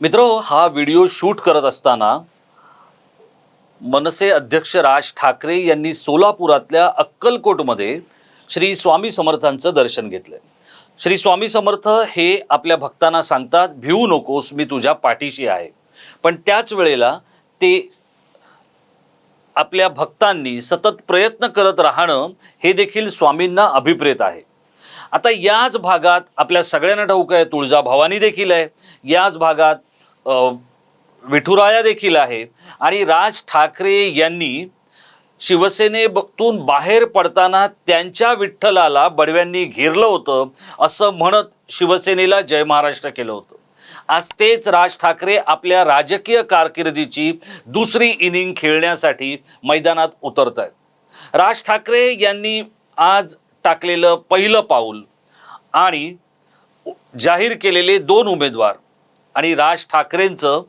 मित्र हा video shoot करत असताना मनसे अध्यक्ष राज ठाकरे यांनी सोलापुरातल्या अक्कलकोटमध्ये श्री स्वामी समर्थांचं दर्शन घेतलंय श्री स्वामी समर्थ हे आपल्या भक्तांना सांगतात भिवू नकोस मी तुझ्या पाठीशी आहे. पण त्याच वेळेला ते आपल्या भक्तांनी सतत प्रयत्न करत राहणं हे देखील स्वामींना अभिप्रेत आहे. आता याच भागात आपल्या सगळ्यांना ठाऊक आहे तुळजाभवानी देखील आहे. याच भागात विठुराया देखील आहे. आणि राज ठाकरे यांनी शिवसेनेतून बाहेर पडताना त्यांच्या विठ्ठलाला बडव्यांनी घेरलं होतं असं म्हणत शिवसेनेला जय महाराष्ट्र केलं होतं. आज तेच राज ठाकरे आपल्या राजकीय कारकिर्दीची दुसरी इनिंग खेळण्यासाठी मैदानात उतरत आहेत राज ठाकरे यांनी आज टाकलेलं पहिलं पाऊल आणि जाहीर केलेले दोन उमेदवार आणि राज ठाकरेंचं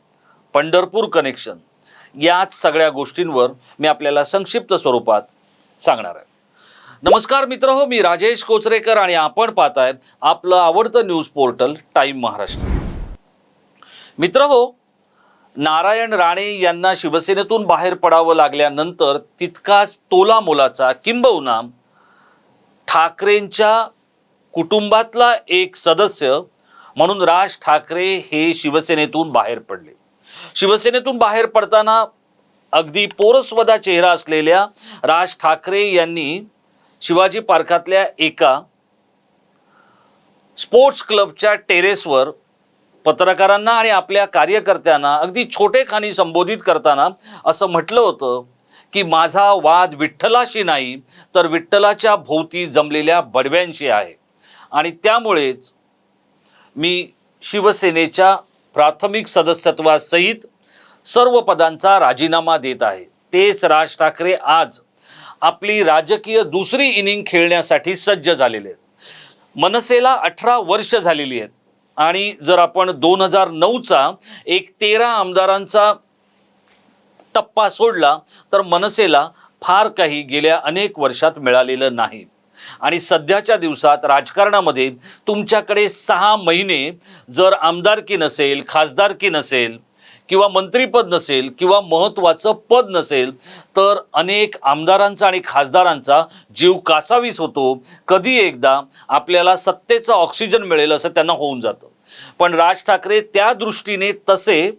पंढरपूर कनेक्शन याच सगळ्या गोष्टींवर मी आपल्याला संक्षिप्त स्वरूपात सांगणार आहे. नमस्कार मित्र हो मी राजेश कोचरेकर आणि आपण पाहताय आपलं आवडतं न्यूज पोर्टल टाईम महाराष्ट्र. मित्र हो नारायण राणे यांना शिवसेनेतून बाहेर पडावं लागल्यानंतर तितकाच तोला मोलाचा किंबहुना ठाकरेंच्या कुटुंबातला एक सदस्य म्हणून राज ठाकरे हे शिवसेनेतून बाहेर पडले. शिवसेनेतून बाहेर पडताना अगदी पोरस्वदा चेहरा असलेल्या राज ठाकरे यांनी शिवाजी पार्कातल्या एका स्पोर्ट्स क्लबच्या टेरेसवर पत्रकारांना आणि आपल्या कार्यकर्त्यांना अगदी छोटेखानी संबोधित करताना असं म्हटलं होतं की माझा वाद विठ्ठलाशी नाही तर विठ्ठलाच्या भोवती जमलेल्या बडव्यांशी आहे. आणि त्यामुळेच मी शिवसेनेच्या प्राथमिक सदस्यत्वासहित सर्व पदांचा राजीनामा देत आहे. तेच राज ठाकरे आज आपली राजकीय दुसरी इनिंग खेळण्यासाठी सज्ज झालेले आहेत. मनसेला अठरा वर्ष झालेली आहेत. आणि जर आपण दोन हजार नऊचा एक तेरा आमदारांचा टप्पा सोडला तर मनसेला फार काही गेल्या अनेक वर्षात मिळालेलं नाही. आणि सध्याच्या दिवसात राजकारणामध्ये तुमच्याकडे सहा महिने जर आमदारकी नसेल खासदारकी नसेल किंवा मंत्रीपद नसेल किंवा महत्त्वाचं पद नसेल तर अनेक आमदारांचा आणि खासदारांचा जीव कासावीस होतो. कधी एकदा आपल्याला सत्तेचा ऑक्सिजन मिळेल असं त्यांना होऊन जातं. पण राज ठाकरे त्या दृष्टीने तसे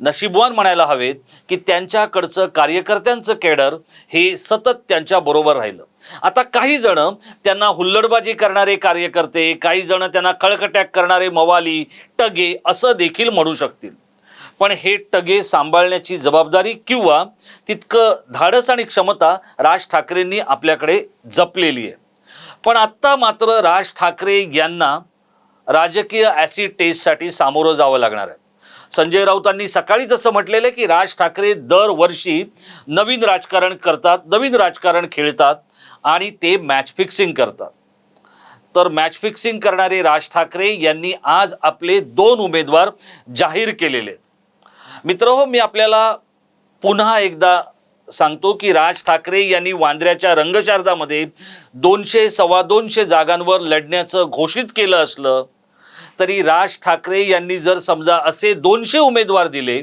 नशीबवान म्हणायला हवेत की त्यांच्याकडचं कार्यकर्त्यांचं केडर हे सतत त्यांच्या बरोबर राहिलं. आता काही जण त्यांना हुल्लडबाजी करणारे कार्यकर्ते काही जण त्यांना कळकट्याक करणारे मवाली टगे असं देखील म्हणू शकतील. पण हे टगे सांभाळण्याची जबाबदारी किंवा तितकं धाडस आणि क्षमता राज ठाकरेंनी आपल्याकडे जपलेली आहे. पण आत्ता मात्र राज ठाकरे यांना राजकीय ॲसिड टेस्टसाठी सामोरं जावं लागणार आहे. संजय राऊतांनी सकाळीच असं म्हटलेलं की राज ठाकरे दरवर्षी नवीन राजकारण करतात नवीन राजकारण खेळतात. आणि ते मॅच फिक्सिंग करतात. तर मॅच फिक्सिंग करणारे राज ठाकरे यांनी आज आपले दोन उमेदवार जाहीर केलेले आहेत. मित्र हो मी आपल्याला पुन्हा एकदा सांगतो की राज ठाकरे यांनी वांद्र्याच्या रंगशारदामध्ये दोनशे सव्वा दोनशे जागांवर लढण्याचं घोषित केलं असलं तरी राज ठाकरे यांनी जर समजा असे दोनशे उमेदवार दिले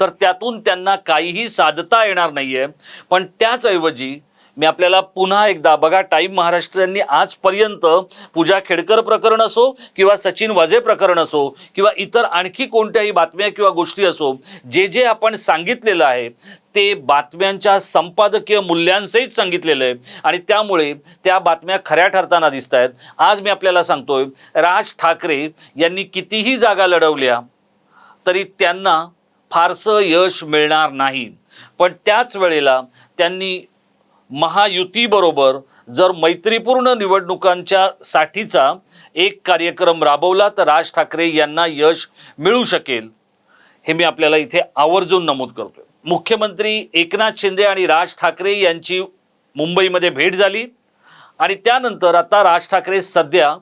तर त्यातून त्यांना काहीही साधता येणार नाहीये. पण त्याचऐवजी मी आपल्याला पुन्हा एकदा बघा टाईम महाराष्ट्रांनी आजपर्यंत पूजा खेडकर प्रकरण असो किंवा सचिन वाजे प्रकरण असो किंवा इतर आणखी कोणत्याही बातम्या किंवा गोष्टी असो जे जे आपण सांगितलेलं आहे ते बातम्यांच्या संपादकीय मूल्यांसहित सांगितलेलं आहे. आणि त्यामुळे त्या बातम्या खऱ्या ठरताना दिसत आहेत. आज मी आपल्याला सांगतोय राज ठाकरे यांनी कितीही जागा लढवल्या तरी त्यांना फारसं यश मिळणार नाही. पण त्याच वेळेला त्यांनी महायुतीबरोबर जर मैत्रीपूर्ण निवडणुकांच्या साठीचा एक कार्यक्रम राबवला तर राज ठाकरे यांना यश मिळू शकेल. हे मी आपल्याला इथे आवर्जून नमूद करतोय. मुख्यमंत्री एकनाथ शिंदे आणि राज ठाकरे यांची मुंबईमध्ये भेट झाली आणि त्यानंतर आता राज ठाकरे सध्या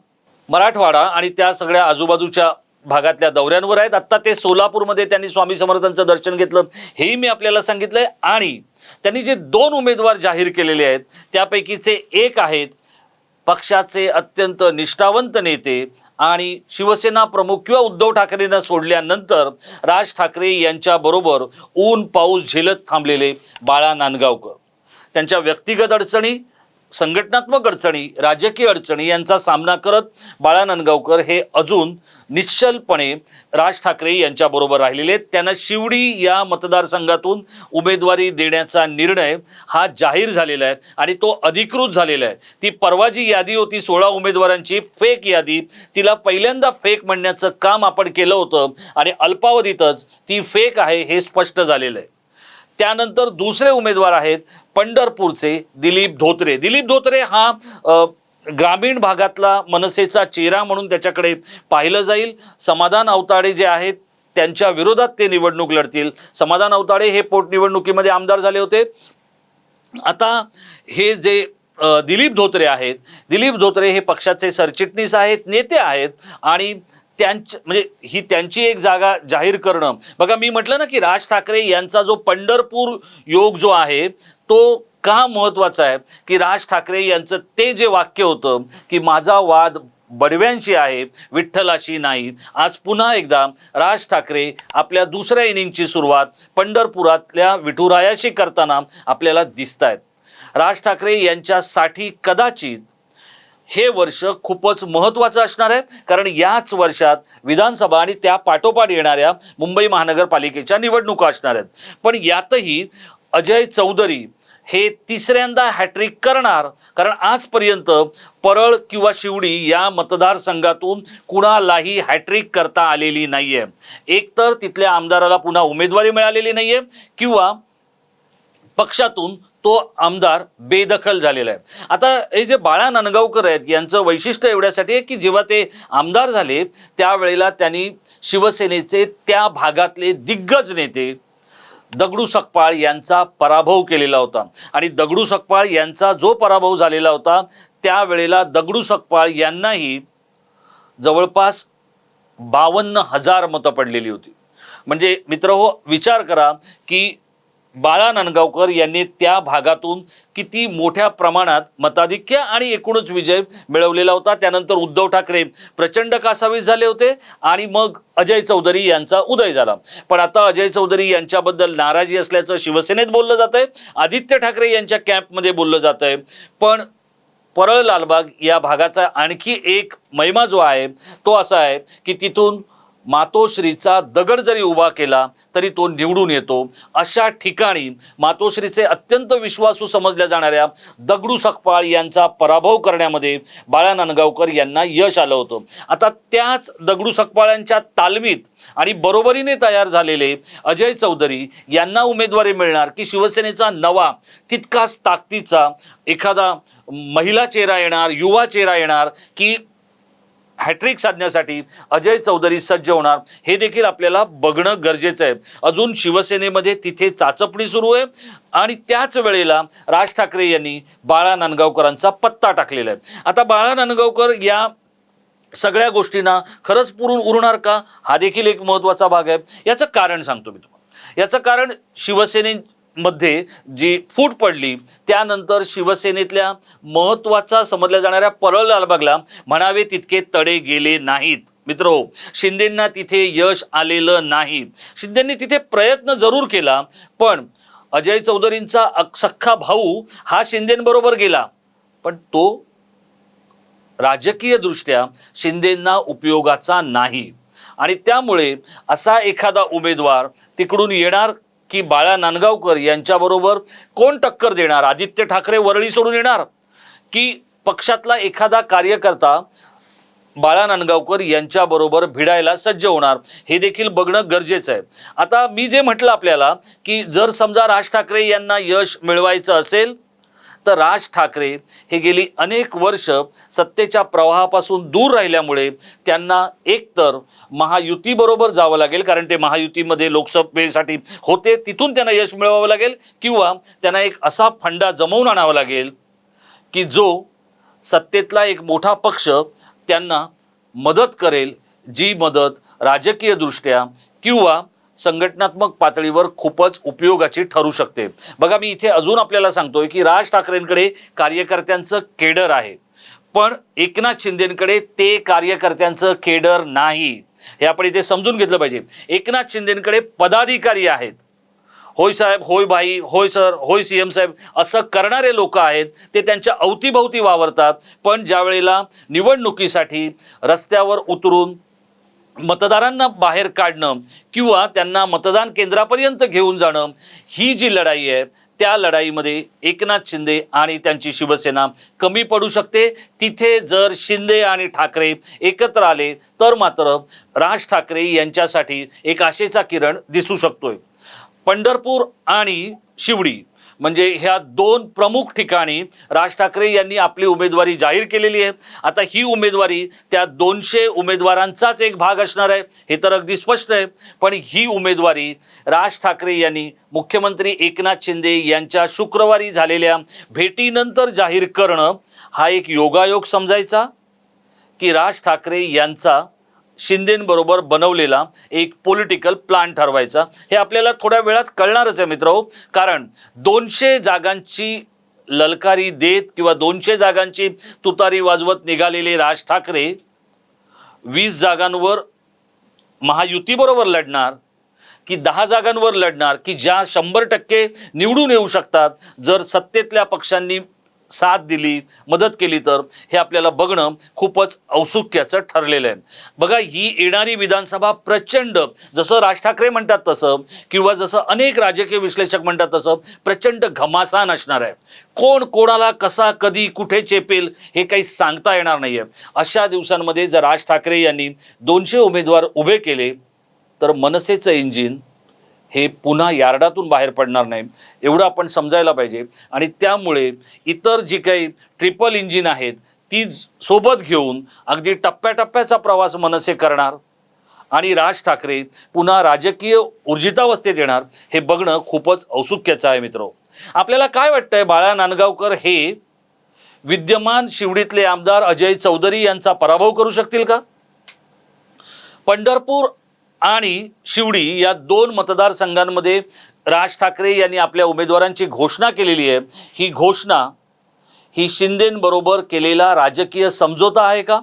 मराठवाडा आणि त्या सगळ्या आजूबाजूच्या भागातल्या दौऱ्यांवर आहेत. आत्ता ते सोलापूरमध्ये त्यांनी स्वामी समर्थांचं दर्शन घेतलं. हेही मी आपल्याला सांगितलंय. आणि त्यांनी जे दोन उमेदवार जाहीर केलेले आहेत त्यापैकीचे एक आहेत पक्षाचे अत्यंत निष्ठावंत नेते आणि शिवसेना प्रमुख किंवा उद्धव ठाकरेंना सोडल्यानंतर राज ठाकरे यांच्याबरोबर ऊन पाऊस झेलत थांबलेले बाळा नांदगावकर. त्यांच्या व्यक्तिगत अडचणी संघटनात्मक अडचणी राजकीय अडचणी यांचा सामना करत बाळा नांदगावकर हे अजून निश्चलपणे राज ठाकरे यांच्याबरोबर राहिलेले आहेत. त्यांना शिवडी या मतदारसंघातून उमेदवारी देण्याचा निर्णय हा जाहीर झालेला आहे आणि तो अधिकृत झालेला आहे. ती परवा जी यादी होती सोळा उमेदवारांची फेक यादी तिला पहिल्यांदा फेक म्हणण्याचं काम आपण केलं होतं आणि अल्पावधीतच ती फेक आहे हे स्पष्ट झालेलं आहे. त्यानंतर दुसरे उमेदवार आहेत पंढरपूरचे दिलीप धोत्रे. दिलीप धोत्रे हा ग्रामीण भागातला मनसेचा चेहरा म्हणून त्याच्याकडे पाहिलं जाईल. समाधान अवताडे जे आहेत त्यांच्या विरोधात ते निवडणूक लढतील. समाधान अवताडे हे पोटनिवडणुकीमध्ये आमदार झाले होते. आता हे जे दिलीप धोत्रे आहेत दिलीप धोत्रे हे पक्षाचे सरचिटणीस आहेत नेते आहेत आणि त्यांच्या म्हणजे ही त्यांची एक जागा जाहीर करणं. बघा मी म्हटलं ना की राज ठाकरे यांचा जो पंढरपूर योग जो आहे तो का महत्त्वाचा आहे? की राज ठाकरे यांचं ते जे वाक्य होतं की माझा वाद बडव्यांशी आहे विठ्ठलाशी नाही. आज पुन्हा एकदा राज ठाकरे आपल्या दुसऱ्या इनिंगची सुरुवात पंढरपुरातल्या विठुरायाशी करताना आपल्याला दिसत आहेत राज ठाकरे यांच्यासाठी कदाचित हे वर्ष खूपच महत्त्वाचं असणार आहे कारण याच वर्षात विधानसभा आणि त्या पाठोपाठ येणाऱ्या मुंबई महानगरपालिकेच्या निवडणुका असणार आहेत. पण यातही अजय चौधरी हे तिसऱ्यांदा हॅट्रिक करणार. कारण आजपर्यंत परळ किंवा शिवडी या मतदारसंघातून कुणालाही हॅट्रिक करता आलेली नाहीये. एकतर तिथल्या आमदाराला पुन्हा उमेदवारी मिळालेली नाहीये किंवा पक्षातून तो आमदार बेदखल झालेला आहे. आता हे जे बाळा नांदगावकर आहेत यांचं वैशिष्ट्य एवढ्यासाठी आहे की जेव्हा ते आमदार झाले त्यावेळेला त्यांनी शिवसेनेचे त्या भागातले दिग्गज नेते दगडू सकपाळ यांचा पराभव केलेला होता. आणि दगडू सकपाळ यांचा जो पराभव झालेला होता त्यावेळेला दगडू सकपाळ यांनाही जवळपास बावन्न हजार मतं पडलेली होती. म्हणजे मित्र हो विचार करा की बाळा नांदगावकर यांनी त्या भागातून किती मोठ्या प्रमाणात मताधिक्य आणि एकूणच विजय मिळवलेला होता. त्यानंतर उद्धव ठाकरे प्रचंड कासावीस झाले होते आणि मग अजय चौधरी यांचा उदय झाला. पण आता अजय चौधरी यांच्याबद्दल नाराजी असल्याचं शिवसेनेत बोललं जात आहे आदित्य ठाकरे यांच्या कॅम्पमध्ये बोललं जात आहे पण परळ लालबाग या भागाचा आणखी एक महिमा जो आहे तो असा आहे की तिथून मातोश्रीचा दगड जरी उभा केला तरी तो निवडून येतो. अशा ठिकाणी मातोश्रीचे अत्यंत विश्वासू समजल्या जाणाऱ्या दगडू सकपाळ यांचा पराभव करण्यामध्ये बाळा नांदगावकर यांना यश आलं होतं. आता त्याच दगडू सकपाळांच्या तालमीत आणि बरोबरीने तयार झालेले अजय चौधरी यांना उमेदवारी मिळणार की शिवसेनेचा नवा तितकाच ताकदीचा एखादा महिला चेहरा येणार युवा चेहरा येणार की हॅट्रिक साधण्यासाठी अजय चौधरी सज्ज होणार. हे देखील आपल्याला बघणं गरजेचं आहे. अजून शिवसेनेमध्ये तिथे चाचपणी सुरू आहे आणि त्याच वेळेला राज ठाकरे यांनी बाळा नांदगावकरांचा पत्ता टाकलेला आहे. आता बाळा नांदगावकर या सगळ्या गोष्टींना खरंच पुरून उरणार का? हा देखील एक महत्त्वाचा भाग आहे. याचं कारण सांगतो मी तुम्हाला. याचं कारण शिवसेने मध्ये जी फूट पडली त्यानंतर शिवसेनेतल्या महत्त्वाचा समजल्या जाणाऱ्या परळ लालबागला म्हणावे तितके तडे गेले नाहीत. मित्र हो, शिंदेंना तिथे यश आलेलं नाही. शिंदेंनी तिथे प्रयत्न जरूर केला पण अजय चौधरींचा सख्खा भाऊ हा शिंदेंबरोबर गेला. पण तो राजकीय दृष्ट्या शिंदेंना उपयोगाचा नाही. आणि त्यामुळे असा एखादा उमेदवार तिकडून येणार की बाळा नांदगावकर यांच्याबरोबर कोण टक्कर देणार? आदित्य ठाकरे वरळी सोडून येणार? की पक्षातला एखादा कार्यकर्ता बाळा नांदगावकर यांच्याबरोबर भिडायला सज्ज होणार? हे देखील बघणं गरजेचं आहे. आता मी जे म्हटलं आपल्याला की जर समजा राज ठाकरे यांना यश मिळवायचं असेल तर राज ठाकरे हे गेली अनेक वर्ष सत्तेच्या प्रवाहापासून दूर राहिल्यामुळे त्यांना एकतर महायुतीबरोबर जावं लागेल कारण ते महायुतीमध्ये लोकसभेसाठी होते तिथून त्यांना यश मिळवावं लागेल किंवा त्यांना एक असा फंडा जमवून आणावा लागेल की जो सत्तेतला एक मोठा पक्ष त्यांना मदत करेल जी मदत राजकीयदृष्ट्या किंवा संघटनात्मक पातळीवर खूपच उपयोगाची ठरू शकते. बघा मी इथे अजून आपल्याला सांगतोय की राज ठाकरेंकडे कार्यकर्त्यांचं केडर आहे. पण एकनाथ शिंदेकडे ते कार्यकर्त्यांचं केडर नाही. हे आपण इथे समजून घेतलं पाहिजे. एकनाथ शिंदेकडे पदाधिकारी आहेत. होय साहेब होय भाई होय सर होय सी एम साहेब असं करणारे लोक आहेत. ते त्यांच्या अवतीभवती वावरतात. पण ज्या वेळेला निवडणुकीसाठी रस्त्यावर उतरून मतदारांना बाहेर काढणं किंवा त्यांना मतदान केंद्रापर्यंत घेऊन जाणं ही जी लढाई आहे त्या लढाईमध्ये एकनाथ शिंदे आणि त्यांची शिवसेना कमी पडू शकते. तिथे जर शिंदे आणि ठाकरे एकत्र आले तर मात्र राज ठाकरे यांच्यासाठी एक आशेचा किरण दिसू शकतोय. पंढरपूर आणि शिवडी म्हणजे ह्या दोन प्रमुख ठिकाणी राज ठाकरे यांनी आपली उमेदवारी जाहीर केलेली आहे. आता ही उमेदवारी त्या दोनशे उमेदवारांचाच एक भाग असणार आहे. हे तर अगदी स्पष्ट आहे. पण ही उमेदवारी राज ठाकरे यांनी मुख्यमंत्री एकनाथ शिंदे यांच्या शुक्रवारी झालेल्या भेटीनंतर जाहीर करणं हा एक योगायोग समजायचा? की राज ठाकरे यांचा शिंदेबरोबर बनवलेला एक पॉलिटिकल प्लान ठरवायचा. हे आपल्याला थोड्या वेळात कळणारच आहे मित्र कारण दोनशे जागांची ललकारी देत किंवा दोनशे जागांची तुतारी वाजवत निघालेले राज ठाकरे वीस जागांवर महायुतीबरोबर लढणार की दहा जागांवर लढणार की ज्या शंभर टक्के निवडून येऊ शकतात जर सत्तेतल्या पक्षांनी साथ दिली मदत केली तर हे आपल्याला बघणं खूपच औत्सुक्याचं ठरलेलं आहे. बघा ही येणारी विधानसभा प्रचंड जसं राज ठाकरे म्हणतात तसं किंवा जसं अनेक राजकीय विश्लेषक म्हणतात तसं प्रचंड घमासान असणार आहे. कोण कोणाला कसा कधी कुठे चेपेल हे काही सांगता येणार नाही आहे अशा दिवसांमध्ये जर राज ठाकरे यांनी दोनशे उमेदवार उभे केले तर मनसेचं इंजिन हे पुन्हा यार्डातून बाहेर पडणार नाही. एवढं आपण समजायला पाहिजे. आणि त्यामुळे इतर जी काही ट्रिपल इंजिन आहेत ती सोबत घेऊन अगदी टप्प्याटप्प्याचा प्रवास मनसे करणार. आणि राज ठाकरे पुन्हा राजकीय ऊर्जितावस्थेत येणार हे बघणं खूपच औत्सुक्याचं आहे मित्र. आपल्याला काय वाटतंय बाळा नांदगावकर हे विद्यमान शिवडीतले आमदार अजय चौधरी यांचा पराभव करू शकतील का? पंढरपूर आणि शिवडी या दोन मतदारसंघांमध्ये राज ठाकरे यांनी आपल्या उमेदवारांची घोषणा केलेली आहे. ही घोषणा ही शिंदेंबरोबर केलेला राजकीय समझोता आहे का?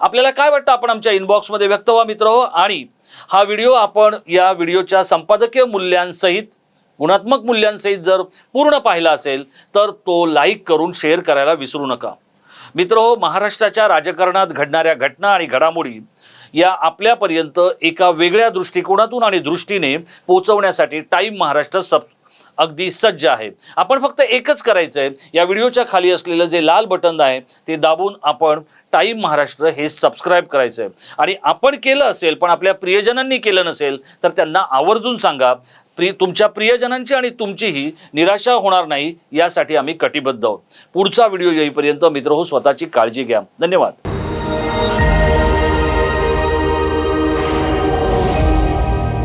आपल्याला काय वाटतं? आपण आमच्या इनबॉक्समध्ये व्यक्त व्हा मित्र हो. आणि हा व्हिडिओ आपण या व्हिडिओच्या संपादकीय मूल्यांसहित गुणात्मक मूल्यांसहित जर पूर्ण पाहिला असेल तर तो लाईक करून शेअर करायला विसरू नका. मित्र हो महाराष्ट्राच्या राजकारणात घडणाऱ्या घटना आणि घडामोडी या आपल्यापर्यंत एका वेगळ्या दृष्टिकोनातून आणि दृष्टीने पोहोचवण्यासाठी टाईम महाराष्ट्र सब अगदी सज्ज आहे. आपण फक्त एकच करायचं आहे या व्हिडिओच्या खाली असलेलं जे लाल बटन आहे ते दाबून आपण टाईम महाराष्ट्र हे सबस्क्राईब करायचं आहे आणि आपण केलं असेल पण आपल्या प्रियजनांनी केलं नसेल तर त्यांना आवर्जून सांगा. प्रिय तुमच्या प्रियजनांची आणि तुमचीही निराशा होणार नाही यासाठी आम्ही कटिबद्ध आहोत. पुढचा व्हिडिओ येईपर्यंत मित्र हो स्वतःची काळजी घ्या. धन्यवाद.